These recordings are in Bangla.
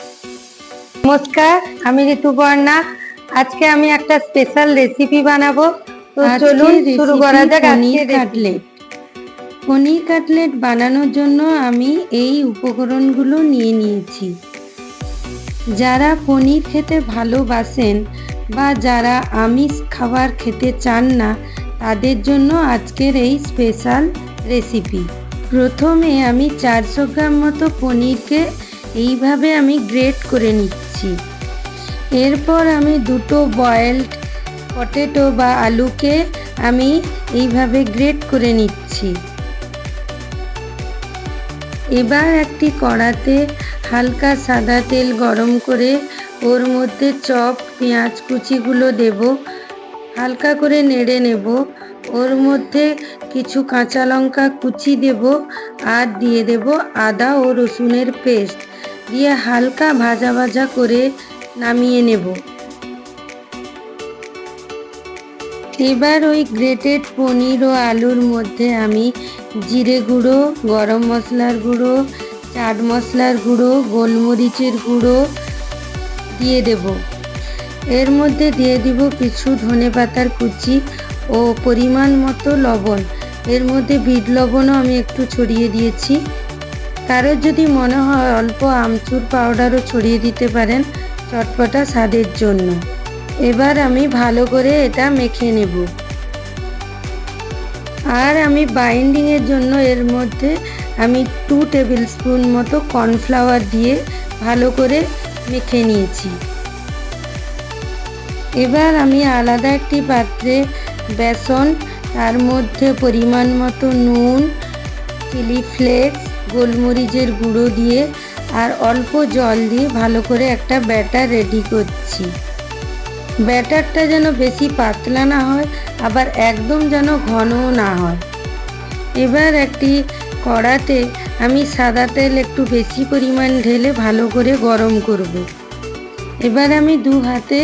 নমস্কার আমি ঋতুপর্ণা। আজকে আমি একটা স্পেশাল রেসিপি বানাবো। তো চলুন শুরু করা যাক পনির কাটলেট। পনির কাটলেট বানানোর জন্য আমি এই উপকরণগুলো নিয়ে নিয়েছি। যারা পনির খেতে ভালোবাসেন বা যারা আমিষ খাবার খেতে চান না তাদের জন্য আজকের এই স্পেশাল রেসিপি প্রথমে আমি চারশো গ্রাম মতো পনিরকে এইভাবে আমি গ্রেট করে নিচ্ছি। এরপর আমি দুটো বয়েলড পটেটো বা আলুকে আমি এইভাবে গ্রেট করে নিচ্ছি। এবার একটি কড়াতে হালকা সাদা তেল গরম করে ওর মধ্যে চপ, পেঁয়াজ কুচিগুলো দেব। হালকা করে নেড়ে নেব। ওর মধ্যে কিছু কাঁচা লঙ্কা কুচি দেব আর দিয়ে দেব আদা ও রসুনের পেস্ট। দিয়ে হালকা ভাজা ভাজা করে নামিয়ে নেব। এবার ওই গ্রেটেড পনির ও আলুর মধ্যে আমি জিরে গুঁড়ো, গরম মশলার গুঁড়ো, চাট মশলার গুঁড়ো, গোলমরিচের গুঁড়ো দিয়ে দেব। এর মধ্যে দিয়ে দিব কিছু ধনে পাতার কুচি ও পরিমাণ মতো লবণ। এর মধ্যে বিট লবণও আমি একটু ছড়িয়ে দিয়েছি। কারোর যদি মনে হয় অল্প আমচুর পাউডারও ছড়িয়ে দিতে পারেন চটপটা স্বাদের জন্য। এবার আমি ভালো করে এটা মেখে নেব। আর আমি বাইন্ডিংয়ের জন্য এর মধ্যে আমি টু টেবিল স্পুন মতো কর্নফ্লাওয়ার দিয়ে ভালো করে মেখে নিয়েছি। এবার আমি আলাদা একটি পাত্রে বেসন, তার মধ্যে পরিমাণ মতো নুন, চিলি ফ্লেক্স গোলমরিচের গুঁড়ো দিয়ে আর অল্প জল দিয়ে ভালো করে একটা ব্যাটার রেডি করছি। ব্যাটারটা যেন বেশি পাতলা না হয়, আবার একদম যেন ঘনও না হয়। এবার একটি কড়াতে আমি সাদা তেল একটু বেশি পরিমাণ ঢেলে ভালো করে গরম করব। এবার আমি দু হাতে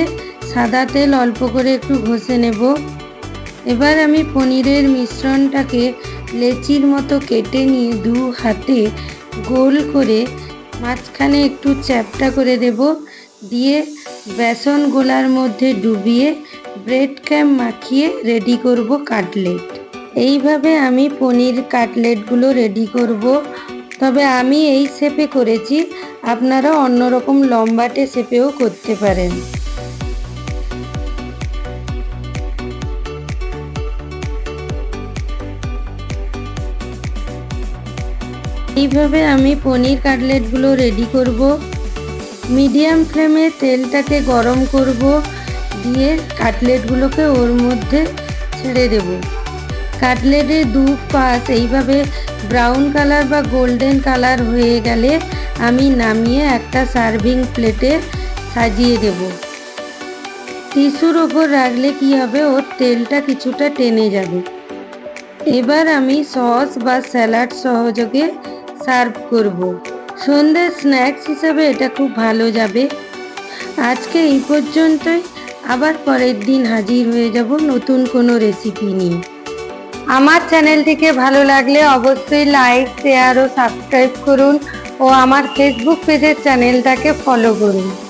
সাদা তেল অল্প করে একটু ঘষে নেব। এবার আমি পনিরের মিশ্রণটাকে লেচির মতো কেটে নিয়ে দু হাতে গোল করে মাঝখানে একটু চ্যাপটা করে দেব। দিয়ে বেসন গোলার মধ্যে ডুবিয়ে ব্রেড ক্যাম মাখিয়ে রেডি করব কাটলেট। এইভাবে আমি পনির কাটলেটগুলো রেডি করব। তবে আমি এই শেপে করেছি। আপনারা অন্যরকম লম্বাটে শেপেও করতে পারেন। এইভাবে আমি পনির কাটলেটগুলো রেডি করব। মিডিয়াম ফ্লেমে তেলটাকে গরম করব, দিয়ে কাটলেটগুলোকে ওর মধ্যে ছেড়ে দেব। কাটলেটের দু পাশ এইভাবে ব্রাউন কালার বা গোল্ডেন কালার হয়ে গেলে আমি নামিয়ে একটা সার্ভিং প্লেটে সাজিয়ে দেব। টিস্যুর ওপর রাখলে কি হবে? ওর তেলটা কিছুটা টেনে যাবে। এবার আমি সস বা স্যালাড সহযোগে সার্ভ করব। সন্ধ্যের স্ন্যাক্স হিসাবে এটা খুব ভালো যাবে। আজকে এই পর্যন্তই। আবার পরের দিন হাজির হয়ে যাব নতুন কোনো রেসিপি নিয়ে। আমার চ্যানেলটিকে ভালো লাগলে অবশ্যই লাইক শেয়ার ও সাবস্ক্রাইব করুন। ও আমার ফেসবুক পেজের চ্যানেলটাকে ফলো করুন।